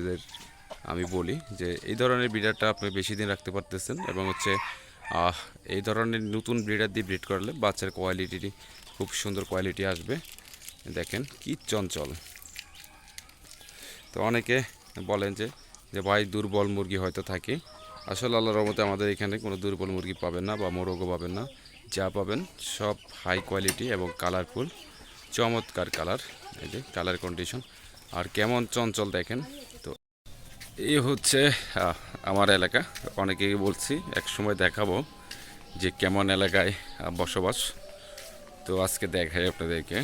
এদের আমি বলি যে এই ধরনের ব্রিডারটা আপনি বেশি দিন রাখতে পারতেছেন এবং হচ্ছে এই ধরনের নতুন ব্রিডার দিয়ে ব্রিড করালে বাচ্চার কোয়ালিটি খুব সুন্দর কোয়ালিটি আসবে। দেখেন কি চঞ্চল। তো অনেকে বলেন যে যে ভাই দুর্বল মুরগি হয়তো থাকে। আসলে আল্লাহর রহমতে আমাদের এখানে কোনো দুর্বল মুরগি পাবেন না বা মোরগও পাবেন না। যা পাবেন সব হাই কোয়ালিটি এবং কালারফুল চমৎকার কালার এই যে কালার কন্ডিশন আর কেমন চঞ্চল দেখেন এই হচ্ছে আমার এলাকা। অনেকেই বলছি এক সময় দেখাবো যে কেমন এলাকায় বসবাস। তো আজকে দেখাই আপনাদেরকে।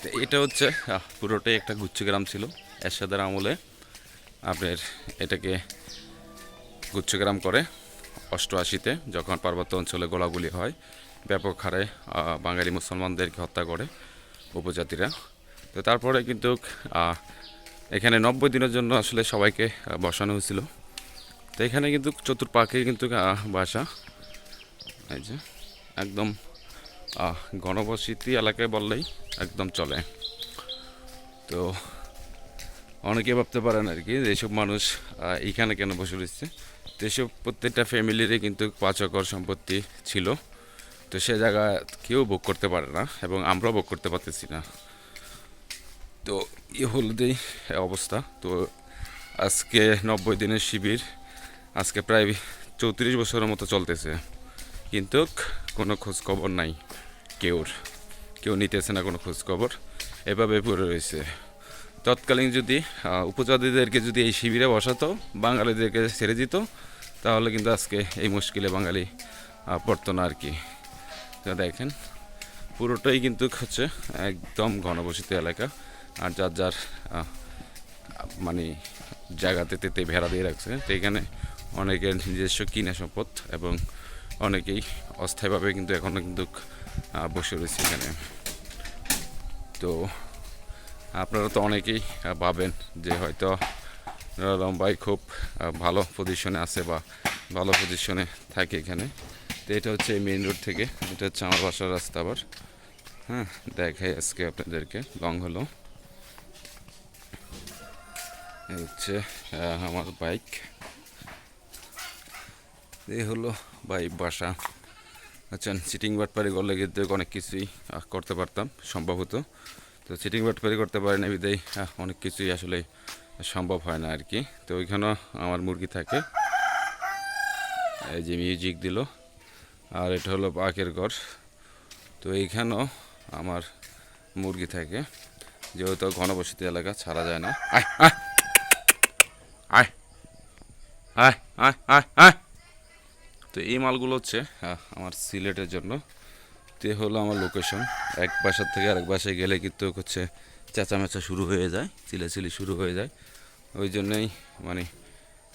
তো এটা হচ্ছে পুরোটাই একটা গুচ্ছগ্রাম ছিল, এরশাদের আমলে আপনার এটাকে গুচ্ছগ্রাম করে অষ্টআশিতে, যখন পার্বত্য অঞ্চলে গোলাগুলি হয়, ব্যাপক হারে বাঙালি মুসলমানদেরকে হত্যা করে উপজাতিরা। তো তারপরে কিন্তু এখানে নব্বই দিনের জন্য আসলে সবাইকে বসানো হয়েছিল। তো এখানে কিন্তু চতুর্পাকে কিন্তু বাসা। এই যে একদম গণবসতি এলাকায় বললেই একদম চলে। তো অনেকে ভাবতে পারেন আর কি যে এইসব মানুষ আহ, এইখানে কেন বসে রয়েছে? তো এসব প্রত্যেকটা ফ্যামিলিরই কিন্তু পাঁচ একর সম্পত্তি ছিল। তো সে জায়গা কেউ ভোগ করতে পারে না এবং আমরাও ভোগ করতে পারতেছি না। তো ই হলুদেই অবস্থা। তো আজকে নব্বই দিনের শিবির, আজকে প্রায় চৌত্রিশ বছরের মতো চলতেছে। কিন্তু কোনো খোঁজ খবর নাই কেউর। কেউ নিতেছে না কোনো খোঁজ খবর এভাবে পড়ে রয়েছে। তৎকালীন যদি উপজাতিদেরকে যদি এই শিবিরে বসাতো, বাঙালিদেরকে ছেড়ে দিত, তাহলে কিন্তু আজকে এই মুশকিলে বাঙালি পড়তো না আর কি। দেখেন, পুরোটাই কিন্তু হচ্ছে একদম ঘনবসিত এলাকা। আর যার যার মানে জায়গাতে তেতে ভেড়া দিয়ে রাখছে। তো এখানে অনেকের নিজস্ব কিনা সম্পদ এবং অনেকেই অস্থায়ীভাবে কিন্তু এখনও কিন্তু বসে রয়েছে এখানে। তো আপনারা তো অনেকেই ভাবেন যে হয়তো লম্বাই খুব ভালো পজিশনে আছে বা ভালো পজিশনে থাকে এখানে। তো এটা হচ্ছে মেইন রোড থেকে, এটা হচ্ছে আমার বাসার রাস্তা আবার। হ্যাঁ দেখাই আজকে আপনাদেরকে লং হলো। এই হচ্ছে আমার বাইক এই হলো বাইক বাসা। আচ্ছা সিটিং বাটপারি করলে কিন্তু অনেক কিছুই করতে পারতাম, সম্ভব হতো। তো সিটিং বাট বাটপারি করতে পারি না বিদায় অনেক কিছুই আসলে সম্ভব হয় না আর কি তো ওইখানেও আমার মুরগি থাকে। এই যে মিউজিক দিল। আর এটা হলো পাকের ঘর। তো এইখানেও আমার মুরগি থাকে। যেহেতু ঘনবসতি এলাকা, ছাড়া যায় না। আয় আয়! আয়। আয় আয় আয় আয়। তো এই মালগুলো হচ্ছে আমার সিলেটের জন্য। তো হলো আমার লোকেশন এক বাসার থেকে আরেক বাসায় গেলে কিন্তু হচ্ছে চেঁচামেচা শুরু হয়ে যায়, চিলাচিলি শুরু হয়ে যায়। ওই জন্যই মানে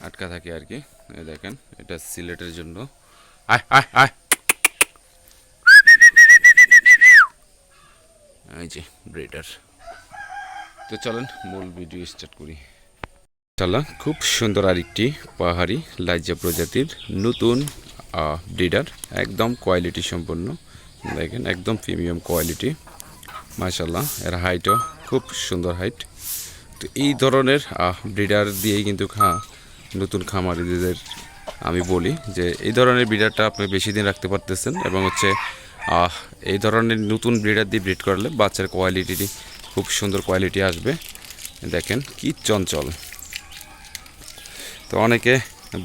আটকা থাকে আর কি। দেখেন, এটা সিলেটের জন্য। আয় আয় আয়। এই যে ব্রেডার তো চলেন, মূল ভিডিও স্টার্ট করি। চালা, খুব সুন্দর আরেকটি পাহাড়ি লাইজা প্রজাতির নতুন ব্রিডার একদম কোয়ালিটি সম্পন্ন। দেখেন, একদম প্রিমিয়াম কোয়ালিটি মাশাল্লাহ এর হাইটও খুব সুন্দর হাইট তো এই ধরনের ব্রিডার দিয়েই কিন্তু খা, নতুন খামারিদের আমি বলি যে, এই ধরনের ব্রিডারটা আপনি বেশি দিন রাখতে পারতেছেন এবং হচ্ছে এই ধরনের নতুন ব্রিডার দিয়ে ব্রিড করালে বাচ্চার কোয়ালিটি খুব সুন্দর কোয়ালিটি আসবে। দেখেন, কি চঞ্চল। তো অনেকে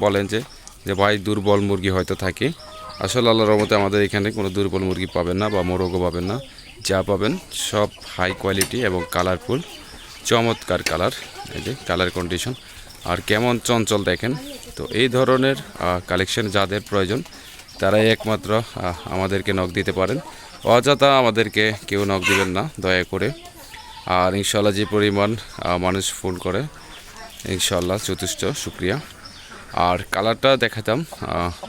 বলেন যে যে ভাই দুর্বল মুরগি হয়তো থাকে। আসলে আল্লাহর রহমতে আমাদের এখানে কোনো দুর্বল মুরগি পাবেন না বা মোরগও পাবেন না। যা পাবেন সব হাই কোয়ালিটি এবং কালারফুল চমৎকার কালার এই যে কালার কন্ডিশন আর কেমন চঞ্চল দেখেন, তো এই ধরনের কালেকশন যাদের প্রয়োজন, তারাই একমাত্র আমাদেরকে নখ দিতে পারেন। অযথা আমাদেরকে কেউ নখ দিবেন না, দয়া করে। আর ইনশাল্লাহ যে পরিমাণ মানুষ ফোন করে ইনশাল্লাহ যথেষ্ট, শুক্রিয়া। আর কালারটা দেখাতাম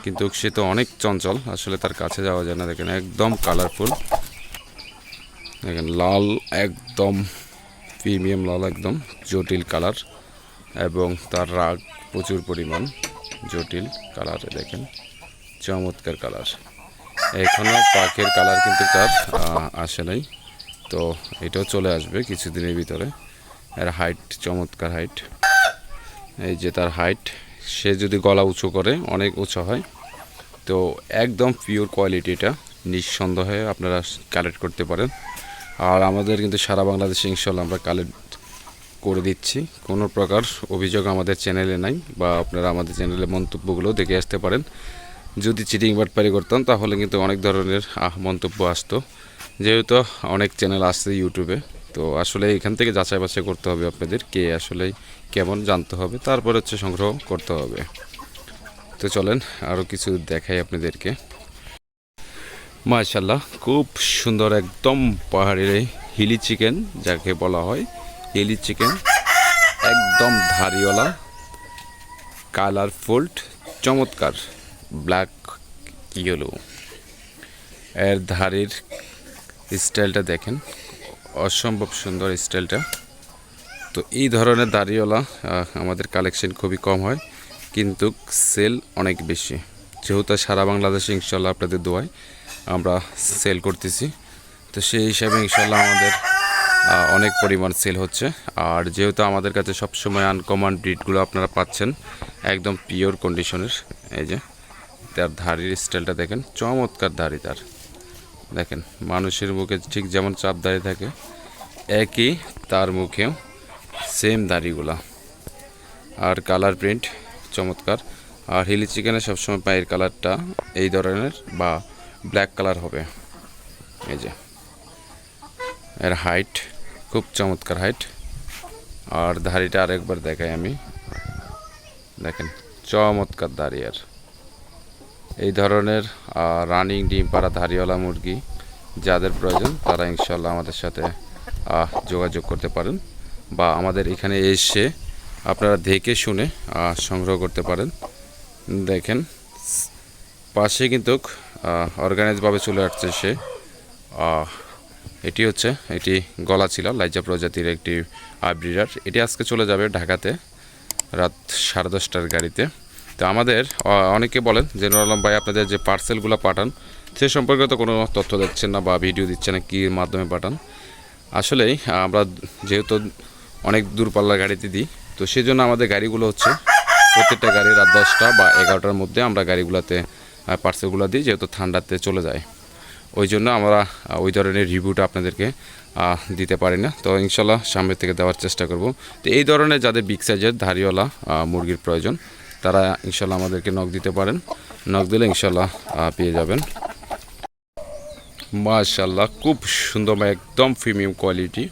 কিন্তু সে তো অনেক চঞ্চল, আসলে তার কাছে যাওয়া যায় না, দেখেন একদম কালারফুল। দেখেন, লাল একদম, প্রিমিয়াম লাল একদম, জটিল কালার, এবং তার রাগ প্রচুর পরিমাণ জটিল কালার, দেখেন, চমৎকার কালার। এখনও পাখের কালার কিন্তু তার আসে নাই, তো এটাও চলে আসবে কিছুদিনের ভিতরে। এর হাইট চমৎকার হাইট এই যে তার হাইট সে যদি গলা উঁচু করে, অনেক উঁচু হয়, তো একদম পিওর কোয়ালিটি এটা। নিঃসন্দেহে আপনারা কালেক্ট করতে পারেন। আর আমাদের কিন্তু সারা বাংলাদেশে ইনশাল্লাহ আমরা কালেক্ট করে দিচ্ছি। কোনো প্রকার অভিযোগ আমাদের চ্যানেলে নাই, বা আপনারা আমাদের চ্যানেলে মন্তব্যগুলো দেখে আসতে পারেন। যদি চিটিং বাটপারি করতাম, তাহলে কিন্তু অনেক ধরনের মন্তব্য আসতো। যেহেতু অনেক চ্যানেল আসছে ইউটিউবে তো আসলে এখান থেকে যাচাই বাছাই করতে হবে আপনাদের, কে আসলে কেমন জানতে হবে, তারপর হচ্ছে সংগ্রহ করতে হবে। তো চলেন আরও কিছু দেখাই আপনাদেরকে। মাশাল্লাহ খুব সুন্দর একদম পাহাড়ের হিলি চিকেন, যাকে বলা হয় হিলি চিকেন। একদম ধারিওয়ালা কালারফুল চমৎকার, ব্ল্যাক, ইয়েলো। এর ধারের স্টাইলটা দেখেন। অসম্ভব সুন্দর স্টাইলটা। তো এই ধরনের দাড়িওয়ালা আমাদের কালেকশন খুবই কম হয়, কিন্তু সেল অনেক বেশি। যেহেতু সারা বাংলাদেশে ইনশাল্লাহ আপনাদের দোয়ায় আমরা সেল করতেছি, তো সেই হিসাবে ইনশাল্লাহ আমাদের অনেক পরিমাণ সেল হচ্ছে। আর যেহেতু আমাদের কাছে সবসময় আনকমন ব্রিডগুলো আপনারা পাচ্ছেন, একদম পিওর কন্ডিশনের এই যে, তার ধারির স্টাইলটা দেখেন, চমৎকার ধারি তার। দেখেন, মানুষের মুখে ঠিক যেমন চাপ দাঁড়িয়ে থাকে, একই তার মুখেও সেম দাড়িগুলা। আর কালার প্রিন্ট চমৎকার। আর হিলি চিকেনে সবসময় পায়ের কালারটা এই ধরনের বা ব্ল্যাক কালার হবে। এই যে, এর হাইট খুব চমৎকার হাইট আর দাড়িটা আরেকবার দেখাই আমি। দেখেন, চমৎকার দাড়ি আর এই ধরনের রানিং ডিম পাড়া ধারিওয়ালা মুরগি যাদের প্রয়োজন, তারা ইনশাল্লাহ আমাদের সাথে যোগাযোগ করতে পারেন বা আমাদের এখানে এসে আপনারা দেখে শুনে সংগ্রহ করতে পারেন। দেখেন, পাশে কিন্তু অর্গানাইজভাবে চলে আসছে সে। এটি হচ্ছে এটি গলা ছিল, লাইজা প্রজাতির একটি ব্রিডার এটি আজকে চলে যাবে ঢাকাতে, রাত সাড়ে দশটার গাড়িতে। তো আমাদের অনেকে বলেন যে নুর আলম ভাই আপনাদের যে পার্সেলগুলো পাঠান, সে সম্পর্কে তো কোনো তথ্য দিচ্ছেন না বা ভিডিও দিচ্ছেন না, কী মাধ্যমে পাঠান? আসলেই আমরা যেহেতু অনেক দূরপাল্লার গাড়িতে দিই, তো সেই জন্য আমাদের গাড়িগুলো হচ্ছে প্রত্যেকটা গাড়ি রাত দশটা বা এগারোটার মধ্যে আমরা গাড়িগুলোতে পার্সেলগুলো দিই, যেহেতু ঠান্ডাতে চলে যায়। ওই জন্য আমরা ওই ধরনের রিভিউটা আপনাদেরকে দিতে পারি না। তো ইনশাল্লাহ সামনের থেকে দেওয়ার চেষ্টা করব। তো এই ধরনের যাদের বিগ সাইজের ধারিওয়ালা মুরগির প্রয়োজন তারা ইনশাল্লাহ আমাদেরকে নখ দিতে পারেন। নখ দিলে ইনশাল্লাহ পেয়ে যাবেন। মাশাল্লাহ খুব সুন্দর একদম প্রিমিয়াম কোয়ালিটি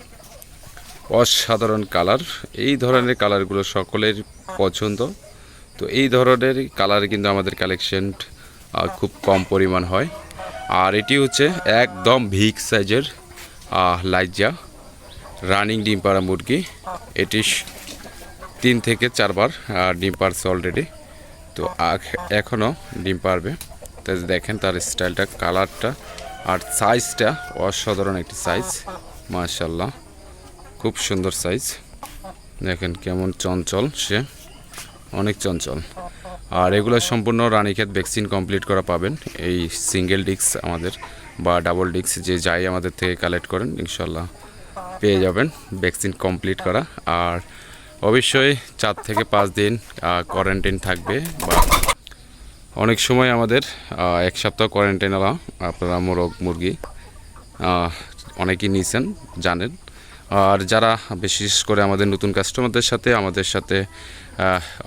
অসাধারণ কালার এই ধরনের কালারগুলো সকলের পছন্দ। তো এই ধরনের কালার কিন্তু আমাদের কালেকশন খুব কম পরিমাণ হয়। আর এটি হচ্ছে একদম ভিগ সাইজের লাইজা রানিং ডিম পাড়া মুরগি। এটি তিন থেকে চারবার ডিম পারছে অলরেডি তো এখনও ডিম পারবে। তাই দেখেন তার স্টাইলটা কালারটা আর সাইজটা অসাধারণ একটি সাইজ মাশাল্লাহ খুব সুন্দর সাইজ দেখেন কেমন চঞ্চল সে। অনেক চঞ্চল। আর এগুলো সম্পূর্ণ রানীক্ষেত ভ্যাকসিন কমপ্লিট করা পাবেন। এই সিঙ্গেল ডিস্ক আমাদের বা ডাবল ডিস্ক যে যাই আমাদের থেকে কালেক্ট করেন ইনশাল্লাহ পেয়ে যাবেন। ভ্যাকসিন কমপ্লিট করা। আর অবশ্যই চার থেকে পাঁচ দিন কোয়ারেন্টাইন থাকবে বা অনেক সময় আমাদের এক সপ্তাহ কোয়ারেন্টাইন আলা আপনারা মোরগ, মুরগি অনেকেই নিয়েছেন জানেন। আর যারা বিশেষ করে আমাদের নতুন কাস্টমারদের সাথে, আমাদের সাথে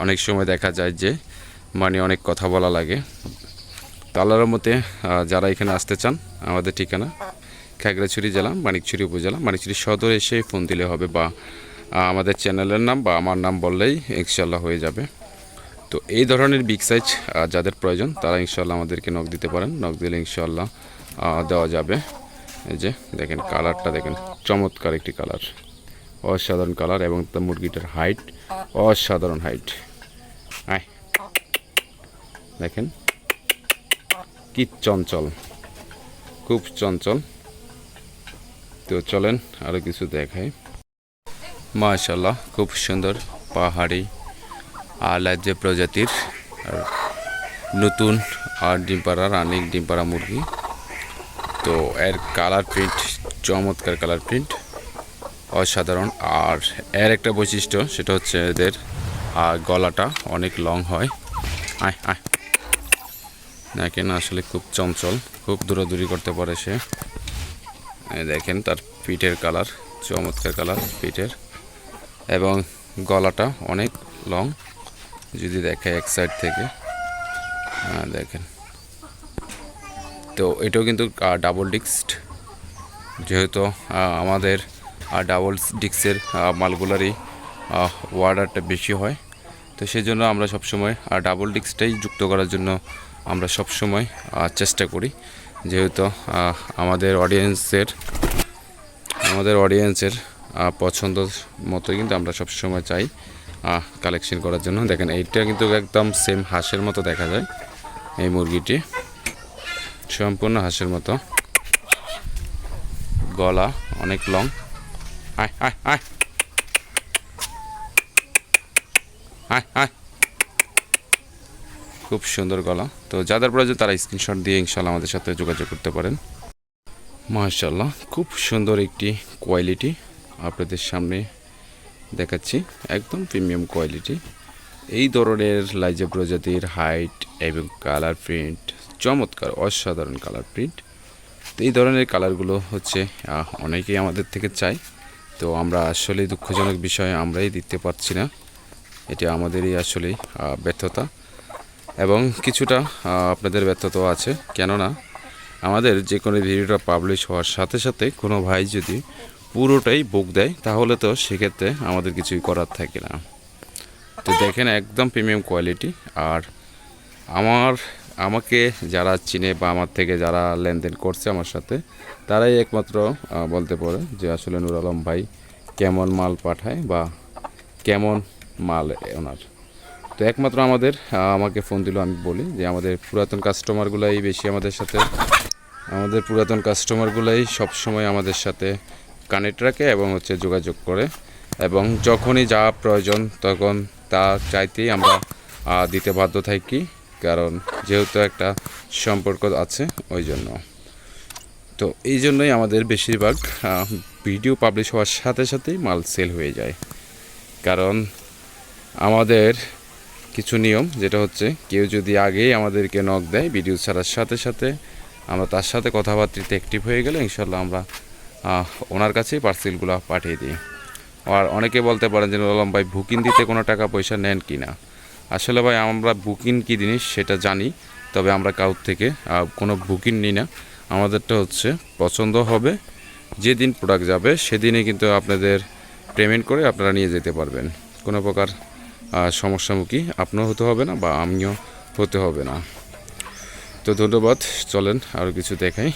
অনেক সময় দেখা যায় যে মানে অনেক কথা বলা লাগে। তো আল্লাহর মতে যারা এখানে আসতে চান, আমাদের ঠিকানা খাগড়াছড়ি জেলা, মানিকছড়ি উপজেলা, মানিকছড়ি সদর এসে ফোন দিলে হবে বা আমাদের চ্যানেলের নাম বা আমার নাম বললেই ইনশাল্লাহ হয়ে যাবে। তো এই ধরনের বিগ সাইজ যাদের প্রয়োজন, তারা ইনশাল্লাহ আমাদেরকে নখ দিতে পারেন। নখ দিলে ইনশাল্লাহ দেওয়া যাবে। এই যে, দেখেন কালারটা দেখেন, চমৎকার একটি কালার অসাধারণ কালার এবং মুরগিটার হাইট অসাধারণ হাইট আয়, দেখেন, কি চঞ্চল, খুব চঞ্চল। তো চলেন আরও কিছু দেখাই। মাশাল্লাহ খুব সুন্দর পাহাড়ি আলাদা প্রজাতির আর নতুন আর ডিমপাড়া রানিং ডিমপাড়া মুরগি। তো এর কালার প্রিন্ট চমৎকার কালার প্রিন্ট অসাধারণ। আর এর একটা বৈশিষ্ট্য, সেটা হচ্ছে এদের গলাটা অনেক লং হয়। আয় আয়। দেখেন, আসলে খুব চঞ্চল, খুব দূরাদূরি করতে পারে সে। দেখেন, তার পিঠের কালার চমৎকার কালার পিঠের এবং গলাটা অনেক লং যদি দেখে এক সাইড থেকে। হ্যাঁ, দেখেন। তো এটাও কিন্তু ডাবল ডিক্সড যেহেতু আমাদের ডাবল ডিক্সের মালগুলারই ওয়ার্ডারটা বেশি হয়। তো সেই জন্য আমরা সবসময় ডাবল ডিক্সটাই যুক্ত করার জন্য আমরা সবসময় চেষ্টা করি। যেহেতু আমাদের অডিয়েন্সের আমাদের অডিয়েন্সের পছন্দ মতো কিন্তু আমরা সব সময় চাই কালেকশন করার জন্য। দেখেন, এইটা কিন্তু একদম সেম হাঁসের মতো দেখা যায়, এই মুরগিটি। সম্পূর্ণ হাঁসের মতো। গলা অনেক লং আয় আয় খুব সুন্দর গলা। তো যাদের প্রয়োজন তারা স্ক্রিনশট দিয়ে ইনশাল্লাহ আমাদের সাথে যোগাযোগ করতে পারেন। মাশাল্লাহ খুব সুন্দর একটি কোয়ালিটি আপনাদের সামনে দেখাচ্ছি একদম প্রিমিয়াম কোয়ালিটি। এই ধরনের লাইজা প্রজাতির হাইট এবং কালার প্রিন্ট, চমৎকার, অসাধারণ কালার প্রিন্ট। তো এই ধরনের কালারগুলো হচ্ছে অনেকেই আমাদের থেকে চাই তো আমরা আসলে দুঃখজনক বিষয়, আমরাই দিতে পারছি না। এটা আমাদেরই আসলে ব্যর্থতা। এবং কিছুটা আপনাদের ব্যর্থতাও আছে। কেননা, আমাদের যে কোনো ভিডিওটা পাবলিশ হওয়ার সাথে সাথে কোনো ভাই যদি পুরোটাই বুক দেয়, তাহলে তো সেক্ষেত্রে আমাদের কিছুই করার থাকে না। তো দেখেন একদম প্রিমিয়াম কোয়ালিটি, আর আমার, আমাকে যারা চিনে বা আমার থেকে যারা লেনদেন করছে আমার সাথে, তারাই একমাত্র বলতে পারে যে আসলে নুর আলম ভাই কেমন মাল পাঠায় বা কেমন মাল ওনার। তো একমাত্র আমাদের আমাকে ফোন দিল, আমি বলি যে আমাদের পুরাতন কাস্টমারগুলাই বেশি আমাদের সাথে, আমাদের পুরাতন কাস্টমারগুলাই সবসময় আমাদের সাথে কানেক্ট রাখে এবং হচ্ছে যোগাযোগ করে। এবং যখনই যা প্রয়োজন তখন তা চাইতেই আমরা দিতে বাধ্য থাকি। কারণ যেহেতু একটা সম্পর্ক আছে ওই জন্য। তো এই জন্যই আমাদের বেশিরভাগ ভিডিও পাবলিশ হওয়ার সাথে সাথেই মাল সেল হয়ে যায়। কারণ আমাদের কিছু নিয়ম, যেটা হচ্ছে কেউ যদি আগেই আমাদেরকে নক দেয় ভিডিও ছাড়ার সাথে সাথে আমরা তার সাথে কথাবার্তিতে অ্যাক্টিভ হয়ে গেলে ইনশাল্লাহ আমরা ওনার কাছেই পার্সেলগুলো পাঠিয়ে দিই। আর অনেকে বলতে পারেন যে বললাম ভাই বুকিং দিতে কোনো টাকা পয়সা নেন কি না? আসলে ভাই, আমরা বুকিং কী জিনিস সেটা জানি, তবে আমরা কাউর থেকে কোনো বুকিং নিই না। আমাদেরটা হচ্ছে, পছন্দ হবে, যেদিন প্রোডাক্ট যাবে, সেদিনই কিন্তু আপনাদের পেমেন্ট করে আপনারা নিয়ে যেতে পারবেন। কোনো প্রকার সমস্যামুখী আপনিও হতে হবে না, বা আমিও হতে হবে না। তো ধন্যবাদ, চলেন আরও কিছু দেখাই।